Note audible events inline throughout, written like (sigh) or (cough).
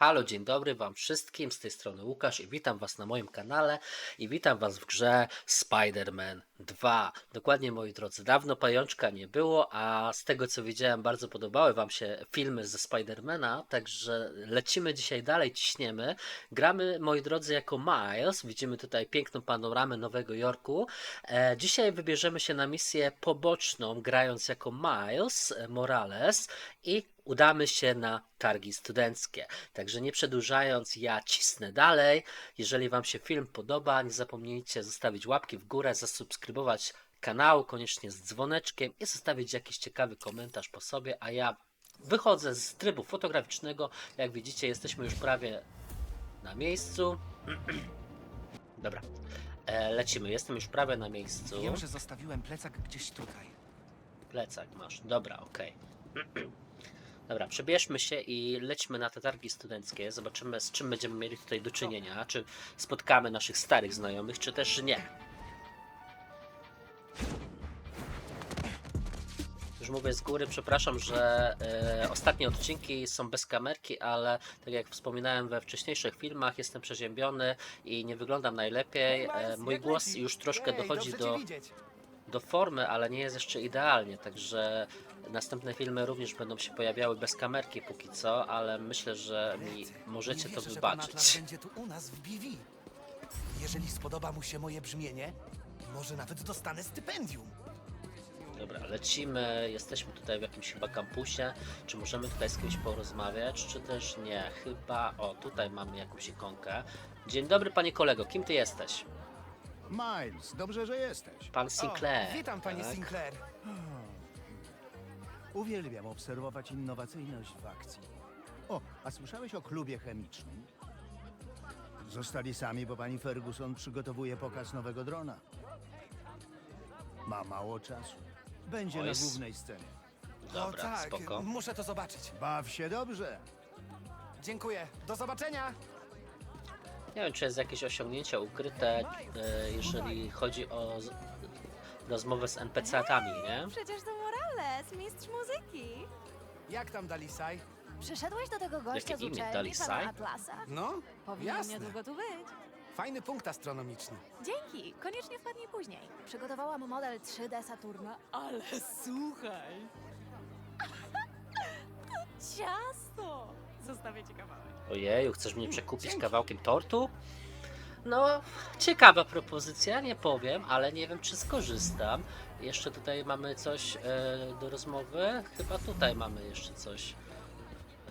Halo, dzień dobry Wam wszystkim, z tej strony Łukasz i witam Was na moim kanale i witam Was w grze Spider-Man 2. Dokładnie moi drodzy, dawno pajączka nie było, a z tego co widziałem bardzo podobały Wam się filmy ze Spidermana, także lecimy dzisiaj dalej, ciśniemy. Gramy moi drodzy jako Miles, widzimy tutaj piękną panoramę Nowego Jorku. E, dzisiaj wybierzemy się na misję poboczną, grając jako Miles Morales i udamy się na targi studenckie. Także nie przedłużając, ja cisnę dalej. Jeżeli Wam się film podoba, nie zapomnijcie zostawić łapki w górę, zasubskrybować kanał, koniecznie z dzwoneczkiem i zostawić jakiś ciekawy komentarz po sobie, a ja wychodzę z trybu fotograficznego. Jak widzicie, jesteśmy już prawie na miejscu. (clears throat) Dobra, e, lecimy. Jestem już prawie na miejscu. Wiem, że zostawiłem plecak gdzieś tutaj. Plecak masz. Dobra, okej. (clears throat) Dobra, przebierzmy się i lećmy na te targi studenckie. Zobaczymy, z czym będziemy mieli tutaj do czynienia. Czy spotkamy naszych starych znajomych, czy też nie. Już mówię z góry, przepraszam, że e, ostatnie odcinki są bez kamerki, ale tak jak wspominałem we wcześniejszych filmach, jestem przeziębiony i nie wyglądam najlepiej. E, mój głos już troszkę dochodzi do do formy, ale nie jest jeszcze idealnie, także następne filmy również będą się pojawiały bez kamerki póki co, ale myślę, że mi możecie to wybaczyć. Będzie tu u nas w BV. Jeżeli spodoba mu się moje brzmienie, może nawet dostanę stypendium. Dobra, lecimy, jesteśmy tutaj w jakimś chyba kampusie, czy możemy tutaj z kimś porozmawiać, czy też nie, chyba, o tutaj mamy jakąś ikonkę. Dzień dobry panie kolego, kim ty jesteś? Miles, dobrze, że jesteś. Pan Sinclair. O, witam panie tak? Sinclair. Uwielbiam obserwować innowacyjność w akcji. O, a słyszałeś o klubie chemicznym? Zostali sami, bo pani Ferguson przygotowuje pokaz nowego drona. Ma mało czasu. Będzie Oj, na głównej scenie. Dobra, o tak, spoko. muszę to zobaczyć. Baw się dobrze. Dziękuję. Do zobaczenia. Nie wiem, czy jest jakieś osiągnięcie ukryte, e, jeżeli chodzi o z- rozmowę z NPC-tami, nie? Przecież to Morales, mistrz muzyki. Jak tam Dalisaj? Przyszedłeś do tego gościa Jakie z imię, uczelni, Dalisaj? pana Atlasa? No, Powinien jasne. niedługo tu być. Fajny punkt astronomiczny. Dzięki, koniecznie wpadnij później. Przygotowałam model 3D Saturna, ale słuchaj. (laughs) to ciasto! Zostawię ci kawałek. Ojeju, chcesz mnie przekupić kawałkiem tortu? No, ciekawa propozycja, nie powiem, ale nie wiem, czy skorzystam. Jeszcze tutaj mamy coś e, do rozmowy. Chyba tutaj mamy jeszcze coś.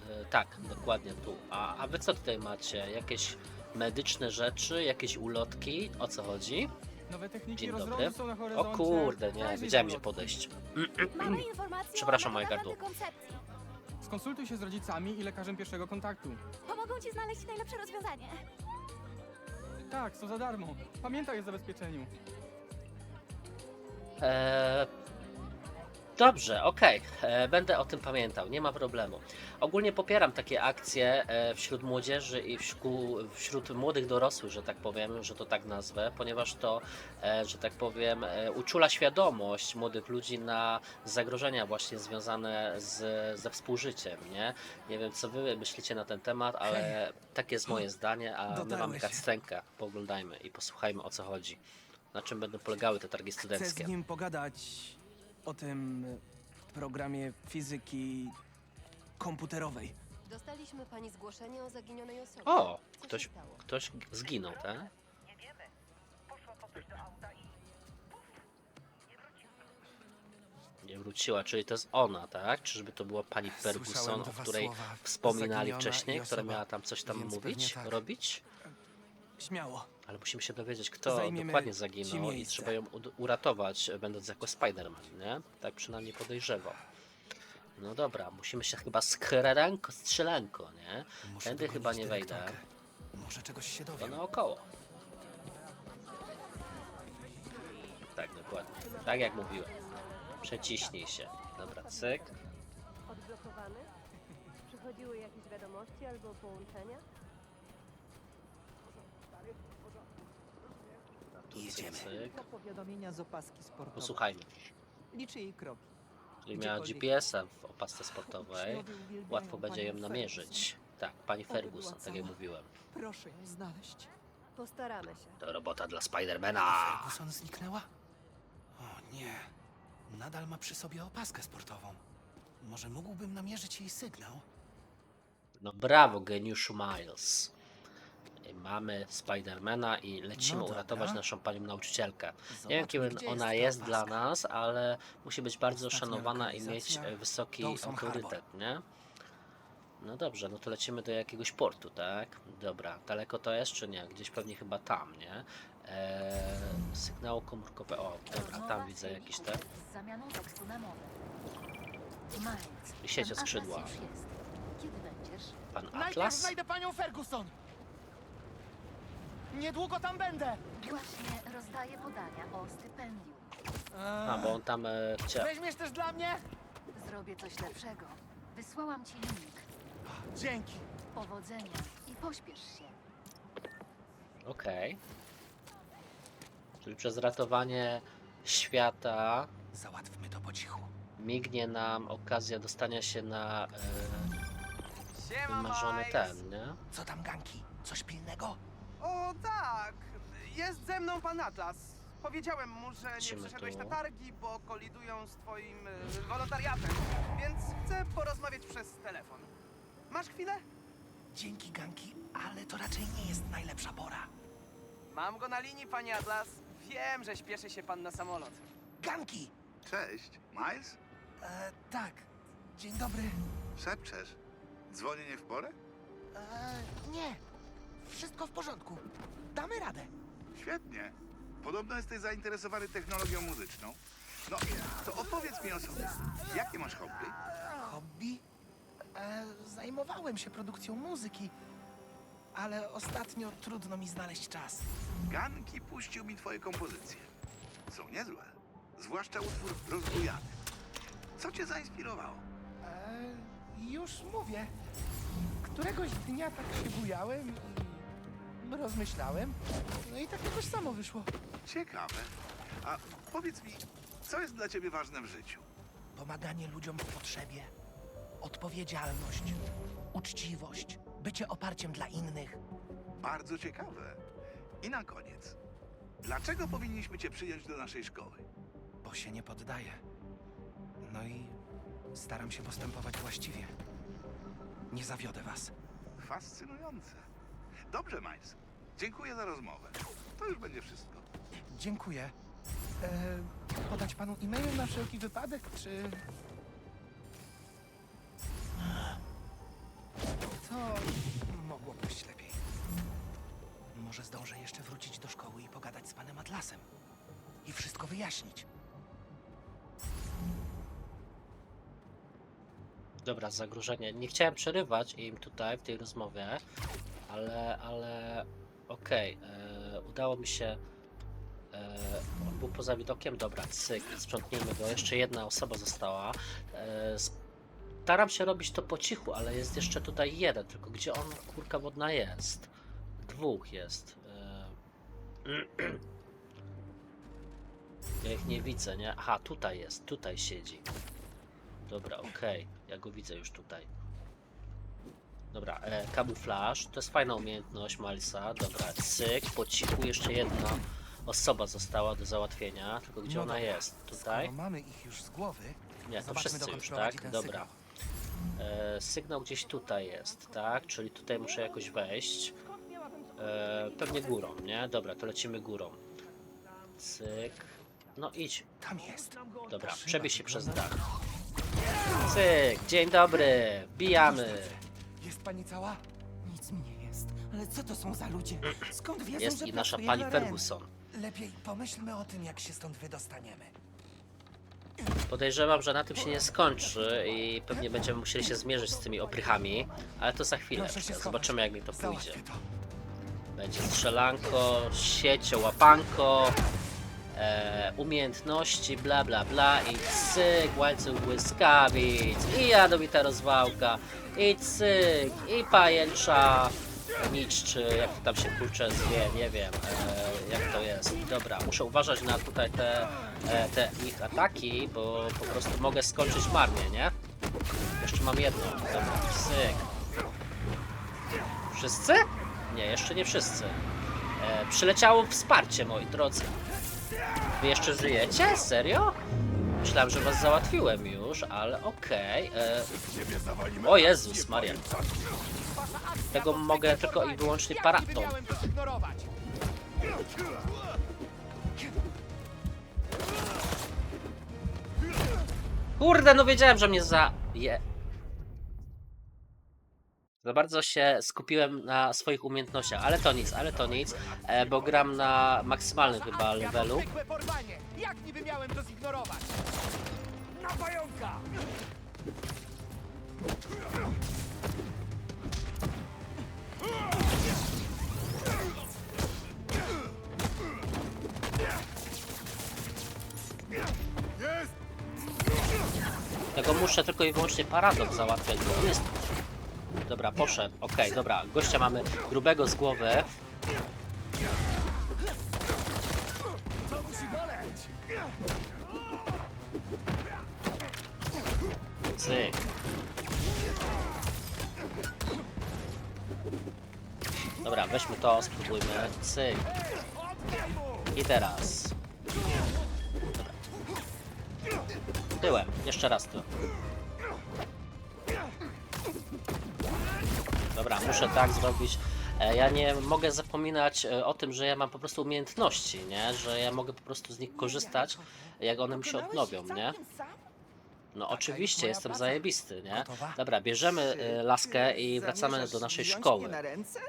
E, tak, dokładnie tu. A, a wy co tutaj macie? Jakieś medyczne rzeczy, jakieś ulotki? O co chodzi? Nowe techniki Dzień rozrodu dobry. są na O horyzoncie. kurde, nie, Zajrzyj wiedziałem gdzie lotki. podejść. Mamy (clears throat) informację Przepraszam, o moje gardło. Skonsultuj się z rodzicami i lekarzem pierwszego kontaktu. Pomogą ci znaleźć najlepsze rozwiązanie. Tak, są za darmo. Pamiętaj o zabezpieczeniu. Eee, dobrze, okej, e, będę o tym pamiętał, nie ma problemu. Ogólnie popieram takie akcje e, wśród młodzieży i wśród młodych dorosłych, że tak powiem, że to tak nazwę, ponieważ to, e, że tak powiem, uczula świadomość młodych ludzi na zagrożenia właśnie związane z, ze współżyciem, nie? Nie wiem, co wy myślicie na ten temat, ale takie jest moje zdanie, a my mamy cutscenkę, pooglądajmy i posłuchajmy o co chodzi. Na czym będą polegały te targi Chcę studenckie? z nim pogadać o tym programie fizyki komputerowej. Dostaliśmy pani zgłoszenie o zaginionej osobie. O, Co się ktoś, stało? ktoś zginął, tak? Nie wróciła, czyli to jest ona, tak? Czyżby to była pani Ferguson, o dwa której słowa. wspominali Zaginiona wcześniej, i która osoba. miała tam coś tam Więc mówić, tak. robić? Śmiało. Ale musimy się dowiedzieć, kto Zajmiemy dokładnie zaginął i miejsce. trzeba ją ud- uratować, będąc jako Spider-Man, nie? Tak przynajmniej podejrzewał. No dobra, musimy się chyba skrerenko, strzelenko, nie? Muszę Tędy chyba nie wejdę. dyrektorkę. Może czegoś się To dowiem. naokoło. Tak, dokładnie. Tak jak mówiłem. Przeciśnij się. Dobra, cyk. Odblokowany? Przychodziły jakieś wiadomości albo połączenia? Tu cyk, Jedziemy. cyk. powiadomienia z opaski sportowej. Posłuchajmy. Liczy jej kroki. Jeżeli miała Gdziekolwiek GPS-a w opasce sportowej, Uczniowie uwielbiają łatwo będzie ją panią namierzyć. Tak, pani Oby Ferguson, była tak jak cała. mówiłem. Proszę ją znaleźć. Postaramy się. To robota dla Spidermana. Ferguson zniknęła? O nie. Nadal ma przy sobie opaskę sportową. Może mógłbym namierzyć jej sygnał? No brawo, geniuszu Miles. Mamy Spidermana i lecimy No uratować naszą panią nauczycielkę. Nie wiem, Zobaczmy, kim ona jest dla nas, ale musi być bardzo Ostatnia szanowana i mieć e, wysoki Dawson autorytet, nie? No dobrze, no to lecimy do jakiegoś portu, tak? Dobra, daleko to jest, czy nie? Gdzieś pewnie chyba tam, nie? Eee, sygnał komórkowy. O, dobra, tam widzę jakiś ten. I sieć skrzydła. atlas już jest. Kiedy będziesz? Pan Atlas? panią Ferguson! Niedługo tam będę! Właśnie rozdaję podania o stypendium. A, bo on tam e, chciał. Weźmiesz też dla mnie? Zrobię coś lepszego. Wysłałam ci link. Dzięki. Powodzenia i pośpiesz się. Okej. Czyli przez ratowanie świata Załatwmy to po cichu. mignie nam okazja dostania się na e, Siema, wymarzony ten, nie? Co tam, Ganki? Coś pilnego? O tak, jest ze mną pan Atlas. Powiedziałem mu, że nie Lecimy przyszedłeś tu. na targi, bo kolidują z twoim e, wolontariatem, więc chcę porozmawiać przez telefon. Masz chwilę? Dzięki, Ganki, ale to raczej nie jest najlepsza pora. Mam go na linii, panie Atlas. Wiem, że śpieszy się pan na samolot. Ganki! Cześć, Miles? E, tak. Dzień dobry. Szepczesz. Dzwonię nie w porę? E, nie. Wszystko w porządku. Damy radę. Świetnie. Podobno jesteś zainteresowany technologią muzyczną. No, to opowiedz mi o sobie. Jakie masz hobby? Hobby? E, zajmowałem się produkcją muzyki, ale ostatnio trudno mi znaleźć czas. Ganki puścił mi twoje kompozycje. Są niezłe. Zwłaszcza utwór Rozbujany. Co cię zainspirowało? E, już mówię. Któregoś dnia tak się bujałem i rozmyślałem. No i tak jakoś samo wyszło. Ciekawe. A powiedz mi, co jest dla ciebie ważne w życiu? Pomaganie ludziom w potrzebie, odpowiedzialność, uczciwość, bycie oparciem dla innych. Bardzo ciekawe. I na koniec. Dlaczego powinniśmy cię przyjąć do naszej szkoły? Bo się nie poddaję. No i staram się postępować właściwie. Nie zawiodę was. Fascynujące. Dobrze, Miles. Dziękuję za rozmowę. To już będzie wszystko. Dziękuję. E, podać panu e-mail na wszelki wypadek, czy... To mogło pójść lepiej. Może zdążę jeszcze wrócić do szkoły i pogadać z panem Atlasem. I wszystko wyjaśnić. Dobra, zagrożenie. Nie chciałem przerywać im tutaj w tej rozmowie, ale, ale okej, e, udało mi się. E, on był poza widokiem, dobra, cyk, sprzątnijmy go. Jeszcze jedna osoba została. E, staram się robić to po cichu, ale jest jeszcze tutaj jeden, tylko gdzie on, kurka wodna jest? Dwóch jest. (clears throat) Ja ich nie widzę, nie? Aha, tutaj jest, tutaj siedzi. Dobra, okej. Ja go widzę już tutaj. Dobra, e, kamuflaż. To jest fajna umiejętność Milesa. Dobra, cyk, po cichu jeszcze jedna osoba została do załatwienia. Tylko gdzie No ona dobra, jest? Tutaj? Skoro mamy ich już z głowy, Nie, to zobaczmy, wszyscy dokąd już, prowadzi tak? ten Dobra. E, sygnał gdzieś tutaj jest, tak? Czyli tutaj muszę jakoś wejść. E, pewnie górą, nie? Dobra, to lecimy górą. Cyk. No idź. tam jest. Dobra, przebierz się przez dach. Cyk, dzień dobry, bijamy. Jest pani cała? Nic mi nie jest. Ale co to są za ludzie? Skąd wiedzą, Jest że i nasza pracuje pani dla Ren? Ferguson. Lepiej pomyślmy o tym, jak się stąd wydostaniemy. Podejrzewam, że na tym się nie skończy i pewnie będziemy musieli się zmierzyć z tymi oprychami, ale to za chwilę. Proszę się schować. Zobaczymy jak mi to pójdzie. Załatwię to. Będzie strzelanko, siecie, łapanko, e, umiejętności, bla bla bla i cyk, łańcuch błyskawic i jadowita rozwałka i cyk, i pajęcza niczczy, jak to tam się kurczę zwie, nie wiem e, jak to jest. Dobra, muszę uważać na tutaj te, e, te ich ataki, bo po prostu mogę skończyć marnie, nie? Jeszcze mam jedno, dobra, cyk. Wszyscy? Nie, jeszcze nie wszyscy. E, przyleciało wsparcie, moi drodzy. Wy jeszcze żyjecie? Serio? Myślałem, że was załatwiłem już, ale okej. e, O Jezus Maria. Tego mogę tylko i wyłącznie paratą. Kurde, no wiedziałem, że mnie za... Za bardzo się skupiłem na swoich umiejętnościach, ale to nic, ale to nic, e, bo gram na maksymalnym chyba levelu. Jak niby miałem to zignorować? Na pająka! Tego muszę tylko i wyłącznie paradoks załatwiać, bo on jest... Dobra, poszedł. Okej, dobra. Gościa mamy grubego z głowy. Cyk. Dobra, weźmy to, spróbujmy. Cyk. I teraz. Dobra. Tyłem, jeszcze raz tu. Dobra, muszę tak zrobić. E, Ja nie mogę zapominać e, o tym, że ja mam po prostu umiejętności, nie? Że ja mogę po prostu z nich korzystać, jak one mi się odnowią, nie? No oczywiście, jestem zajebisty, nie? Dobra, bierzemy e, laskę i wracamy do naszej szkoły. na ręce?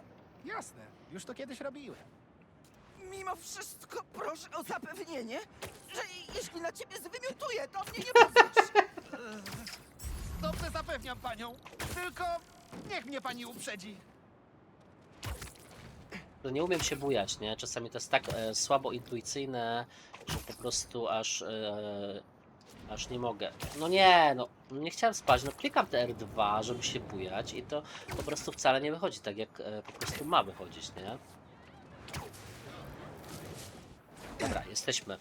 Jasne, już to kiedyś robiłem. Mimo wszystko proszę o zapewnienie, że jeśli na ciebie zwymiotuję, to mnie nie powiesz. (laughs) Dobrze zapewniam panią. Tylko niech mnie pani uprzedzi. No nie umiem się bujać, nie? Czasami to jest tak e, słabo intuicyjne, że po prostu aż, e, aż nie mogę. No nie, no nie chciałem spać, no klikam te R2, żeby się bujać i to po prostu wcale nie wychodzi tak, jak e, po prostu ma wychodzić, nie? Dobra, jesteśmy.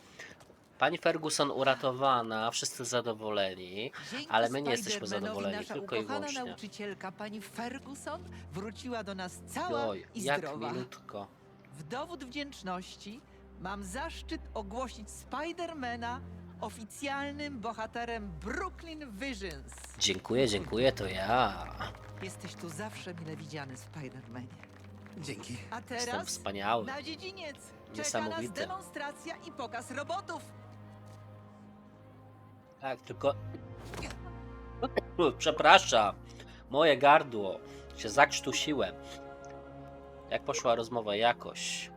Pani Ferguson uratowana, wszyscy zadowoleni, Dzięki ale my nie jesteśmy Spidermanowi zadowoleni, nasza tylko i ukochana wyłącznie. nauczycielka, pani Ferguson, wróciła do nas cała Oj, i jak zdrowa. milutko. W dowód wdzięczności mam zaszczyt ogłosić Spidermana oficjalnym bohaterem Brooklyn Visions. Dziękuję, dziękuję, to ja. Jesteś tu zawsze mile widziany, Spidermanie. Dzięki. A Jestem teraz wspaniały. na dziedziniec. Czeka nas Niesamowity. demonstracja i pokaz robotów. Tak, tylko. Przepraszam. Moje gardło. Się zakrztusiłem. Jak poszła rozmowa? Jakoś.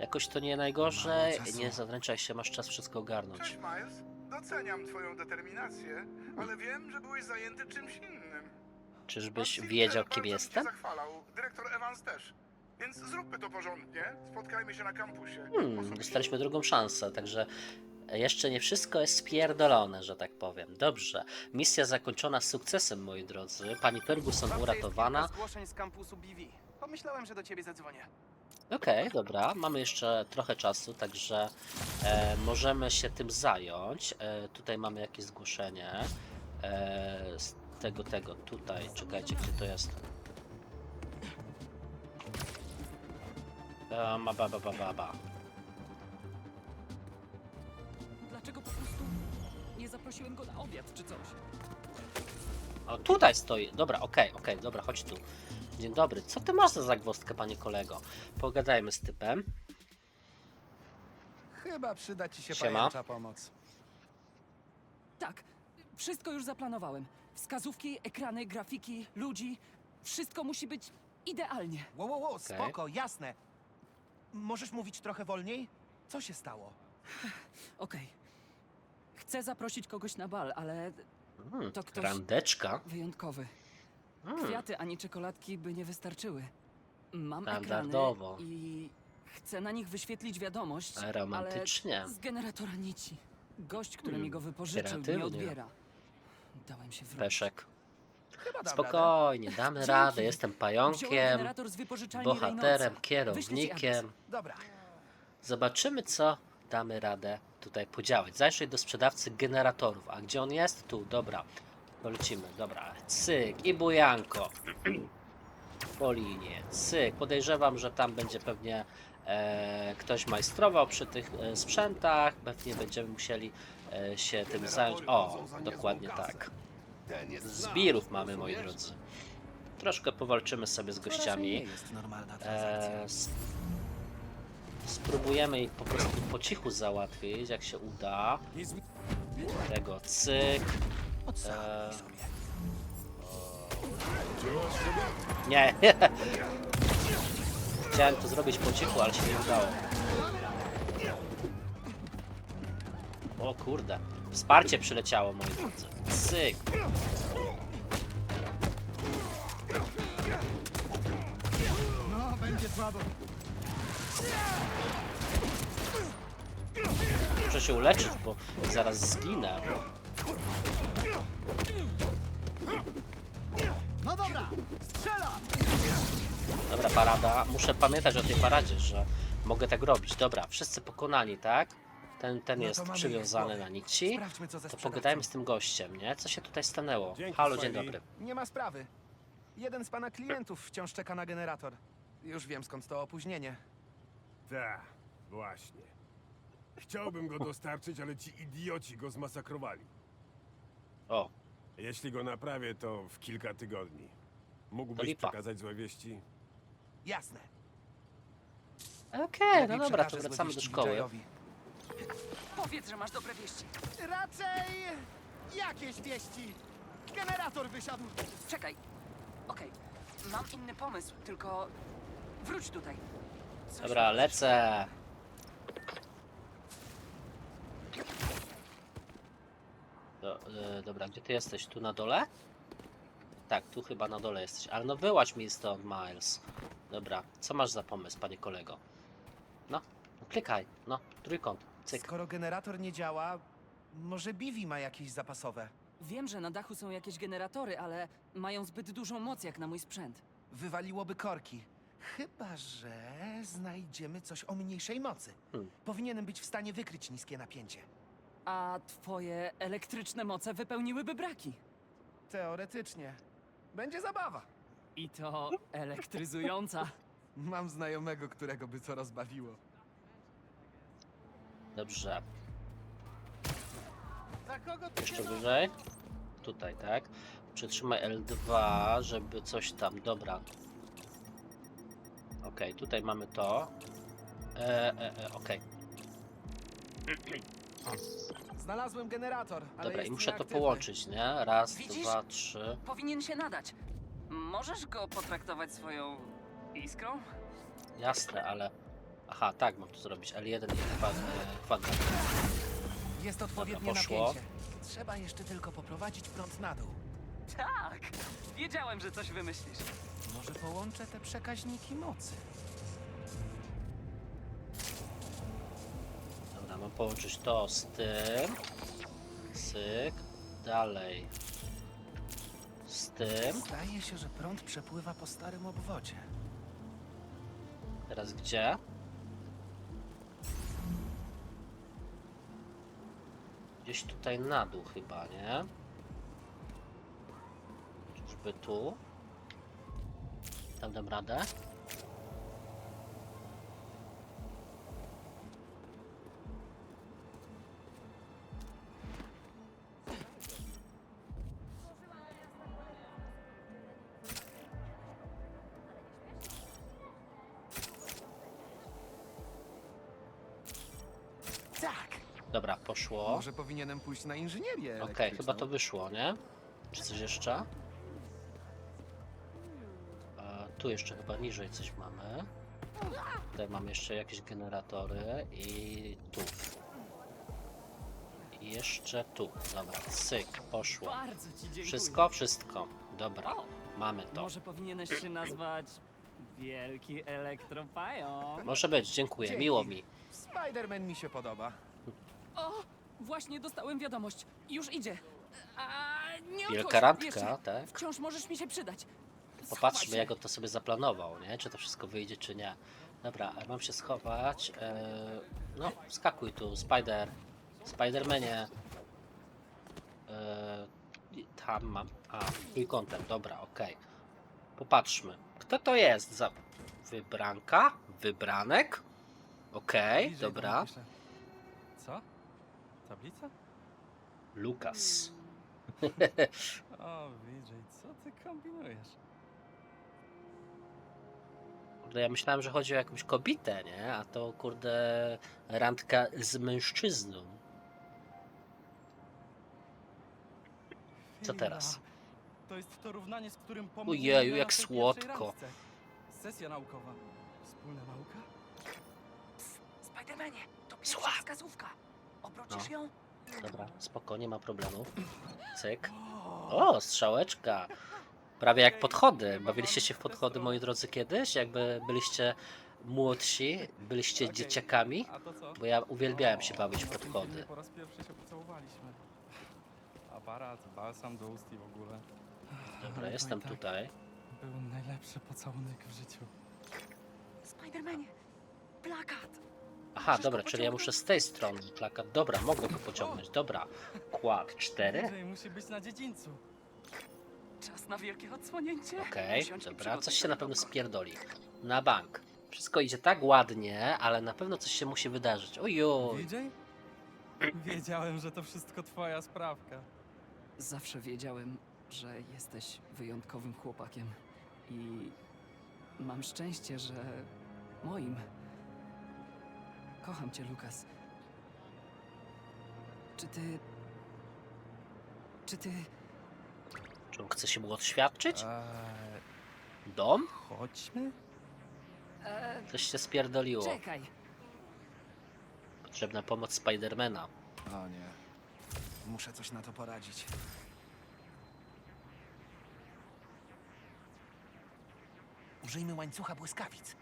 Jakoś to nie najgorzej. Nie zadręczaj się, masz czas wszystko ogarnąć. Cześć, Miles. Doceniam twoją determinację, ale wiem, że byłeś zajęty czymś innym. Czyżbyś wiedział, kim się jestem? zachwalał, dyrektor Evans też. Więc zróbmy to porządnie. Spotkajmy się na kampusie. Hmm, Osobiście. dostaliśmy drugą szansę, także jeszcze nie wszystko jest spierdolone, że tak powiem. Dobrze. Misja zakończona sukcesem, moi drodzy. Pani Ferguson uratowana. zgłoszeń z kampusu BV. Pomyślałem, że do ciebie zadzwonię. Okej, dobra, mamy jeszcze trochę czasu, także e, możemy się tym zająć. E, tutaj mamy jakieś zgłoszenie e, z tego, tego, tutaj, czekajcie, gdzie to jest. E, ma ba, ba, ba, ba, ba. Dlaczego po prostu nie zaprosiłem go na obiad czy coś? O, tutaj stoi, dobra, okej, okej, dobra, chodź tu. Dzień dobry, co ty masz za zagwozdkę, panie kolego? Pogadajmy z typem. Chyba przyda ci się Siema. pajęcza pomoc. Tak, wszystko już zaplanowałem. Wskazówki, ekrany, grafiki, ludzi. Wszystko musi być idealnie. Wow, wow, wow, spoko, jasne. Możesz mówić trochę wolniej? Co się stało? Okej. Chcę zaprosić kogoś na bal, ale Hmm, To ktoś- randeczka. wyjątkowy. Hmm, Kwiaty ani czekoladki by nie wystarczyły. Mam ekrany Standardowo. i chcę na nich wyświetlić wiadomość, romantycznie. ale z generatora nici. Gość, który Hmm, mi go wypożyczył, nie kreatywnie. odbiera. Dałem się wrócić. Peszek. Chyba dam radę. Spokojnie, damy Dzięki. radę, jestem Wziąłem pająkiem. generator z wypożyczalni bohaterem, Reynoldsa. Wyślę ci kierownikiem. Dobra. Zobaczymy, co damy radę tutaj podziałać. Zajrzyj do sprzedawcy generatorów. A gdzie on jest? Tu, dobra. Polecimy, dobra. Cyk i bujanko. po linie. Cyk. Podejrzewam, że tam będzie pewnie e, ktoś majstrował przy tych e, sprzętach. Pewnie będziemy musieli e, się tym zająć. O, dokładnie tak. Zbirów mamy, moi drodzy. Troszkę powalczymy sobie z gościami. nie jest normalna transakcja. E, spróbujemy ich po prostu po cichu załatwić, jak się uda. Tego cyk. E, sobie. Nie. (laughs) Chciałem to zrobić po cichu, ale się nie udało. O kurde. Wsparcie przyleciało, moi drodzy. Cyk. No, będzie słabo. Muszę się uleczyć, bo zaraz zginę. No dobra, strzela! Dobra, parada. Muszę pamiętać o tej paradzie, że mogę tak robić. Dobra, wszyscy pokonani, tak? Ten, ten No jest mamy przywiązany na nici. Sprawdźmy, co ze To sprzedawcą. pogadajmy z tym gościem, nie? Co się tutaj stanęło? Halo, dzień dobry. Nie ma sprawy. Jeden z pana klientów wciąż czeka na generator. Już wiem skąd to opóźnienie. Tak, właśnie. Chciałbym go dostarczyć, ale ci idioci go zmasakrowali. O, Jeśli go naprawię, to w kilka tygodni. To Mógłbyś lipa. przekazać złe wieści? Jasne. okej, Lepiej no dobra, to przekażę złe wracamy do wieści szkoły. Wijayowi. Powiedz, że masz dobre wieści. Raczej jakieś wieści. Generator wysiadł. Czekaj. Okej, mam inny pomysł, tylko wróć tutaj. Dobra, lecę. Do, e, dobra, gdzie ty jesteś? Tu na dole? Tak, tu chyba na dole jesteś. Ale no wyłaź mi stąd, Miles. Dobra, co masz za pomysł, panie kolego? No, no klikaj. No, trójkąt. Cyk. Skoro generator nie działa, może Bivi ma jakieś zapasowe. Wiem, że na dachu są jakieś generatory, ale mają zbyt dużą moc jak na mój sprzęt. Wywaliłoby korki. Chyba, że znajdziemy coś o mniejszej mocy. Hmm. Powinienem być w stanie wykryć niskie napięcie. A twoje elektryczne moce wypełniłyby braki. Teoretycznie. Będzie zabawa. I to elektryzująca. (laughs) Mam znajomego, którego by to rozbawiło. Dobrze. Za kogo ty Jeszcze wyżej. Tutaj, tak. Przytrzymaj L2, żeby coś tam. Dobra. Okej, tutaj mamy to. E, e, e, okej. Znalazłem generator, ale Dobra, i jest muszę to nieaktywny. połączyć, nie? Raz, Widzisz? dwa, trzy. Powinien się nadać. Możesz go potraktować swoją iskrą? Jasne, ale. Aha, tak, mam to zrobić. L1 i kwa- e, kwadrat. Jest odpowiednie Dobra, poszło. napięcie. Trzeba jeszcze tylko poprowadzić prąd na dół. Tak! Wiedziałem, że coś wymyślisz. Może połączę te przekaźniki mocy. Dobra, mam połączyć to z tym. Syk. Dalej. Z tym. Zdaje się, że prąd przepływa po starym obwodzie. Teraz gdzie? Gdzieś tutaj na dół chyba, nie? Czyżby tu? Tam dam radę? Tak! Dobra, poszło. Może powinienem pójść na inżynierię Okej, elektryczną. chyba to wyszło, nie? Czy coś jeszcze? Tu jeszcze chyba niżej coś mamy. Tutaj mamy jeszcze jakieś generatory i tu. I jeszcze tu. Dobra, syk, poszło. Bardzo ci dziękuję. Wszystko, wszystko. Dobra, O, mamy to. może powinieneś się nazwać Wielki Elektropająk. Może być, dziękuję, Dzięki. miło mi. Spider-Man mi się podoba. O, właśnie dostałem wiadomość. Już idzie. A, nie odchodź. Wielka randka, tak? Wciąż możesz mi się przydać. Popatrzmy, jak on to sobie zaplanował, nie? Czy to wszystko wyjdzie, czy nie. Dobra, mam się schować. E, no, skakuj tu, Spider. Spidermanie. E, i tam mam. A, trójkątem, dobra, okej. Popatrzmy. Kto to jest za wybranka? Wybranek? Okej, Bliżej dobra. napiszę. Co? Tablica? Lukas. (laughs) O, Widziej, co ty kombinujesz? Kurde, ja myślałem, że chodzi o jakąś kobietę, nie? A to kurde randka z mężczyzną. Co teraz? To jest to równanie, z którym pomógł Ojeju, mi na jak słodko. pierwszej randce. Sesja naukowa. Wspólna nauka? Spidermanie, to pierwsza Słucham. wskazówka. Obrócisz No. ją? Dobra, spoko, nie ma problemu. Cyk. O, strzałeczka. Prawie jak podchody. Bawiliście się w podchody, moi drodzy, kiedyś? Jakby byliście młodsi, byliście dzieciakami? A to co? Bo ja uwielbiałem się bawić w podchody. Po raz pierwszy się pocałowaliśmy. Aparat, balsam do ust i w ogóle. Dobra, Ale jestem tak tutaj. Był najlepszy pocałunek w życiu. Spidermanie, plakat. Aha, dobra, czyli ja muszę z tej strony plakat. Dobra, mogę go pociągnąć. Dobra. Kład 4. Bliżej musi być na dziedzińcu. Czas na wielkie odsłonięcie. Okej, i dobra, coś się na pewno pudełko. spierdoli. Na bank. Wszystko idzie tak ładnie, ale na pewno coś się musi wydarzyć. Ojoj. VJ? Wiedziałem, że to wszystko twoja sprawka. Zawsze wiedziałem, że jesteś wyjątkowym chłopakiem. I mam szczęście, że moim. Kocham cię, Lukas. Czy ty. Czy ty. Czy on chce się mu oświadczyć? Eee, Dom? chodźmy? E, Coś się spierdoliło. czekaj. Potrzebna pomoc Spidermana. O nie. Muszę coś na to poradzić. Użyjmy łańcucha błyskawic.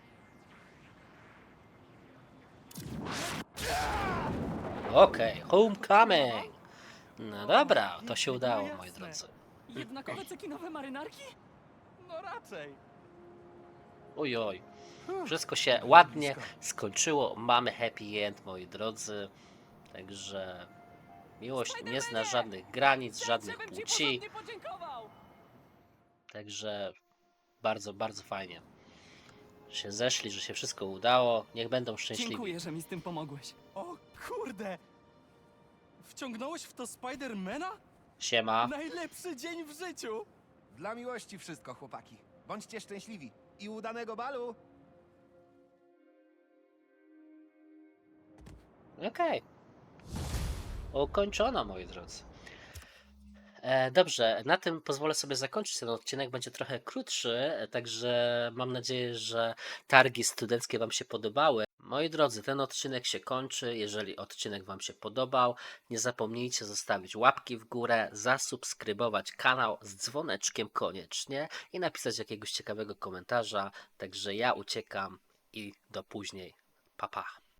Okej, homecoming. No dobra, to się udało, moi drodzy. Jednakowe cekinowe marynarki? No raczej. Ojoj. Wszystko się ładnie skończyło. Mamy happy end, moi drodzy. Także miłość nie zna żadnych granic, żadnych Żebym ci płci. porządnie podziękował! Także bardzo, bardzo fajnie. Że się zeszli, że się wszystko udało. Niech będą szczęśliwi. Dziękuję, że mi z tym pomogłeś. O kurde! Wciągnąłeś w to Spidermana? Siema. Najlepszy dzień w życiu! Dla miłości wszystko, chłopaki. Bądźcie szczęśliwi. I udanego balu! Okej. Ukończono, moi drodzy. E, dobrze, na tym pozwolę sobie zakończyć ten odcinek. Będzie trochę krótszy, e, także mam nadzieję, że targi studenckie Wam się podobały. Moi drodzy, ten odcinek się kończy. Jeżeli odcinek Wam się podobał, nie zapomnijcie zostawić łapki w górę, zasubskrybować kanał z dzwoneczkiem koniecznie i napisać jakiegoś ciekawego komentarza. Także ja uciekam i do później. Pa pa.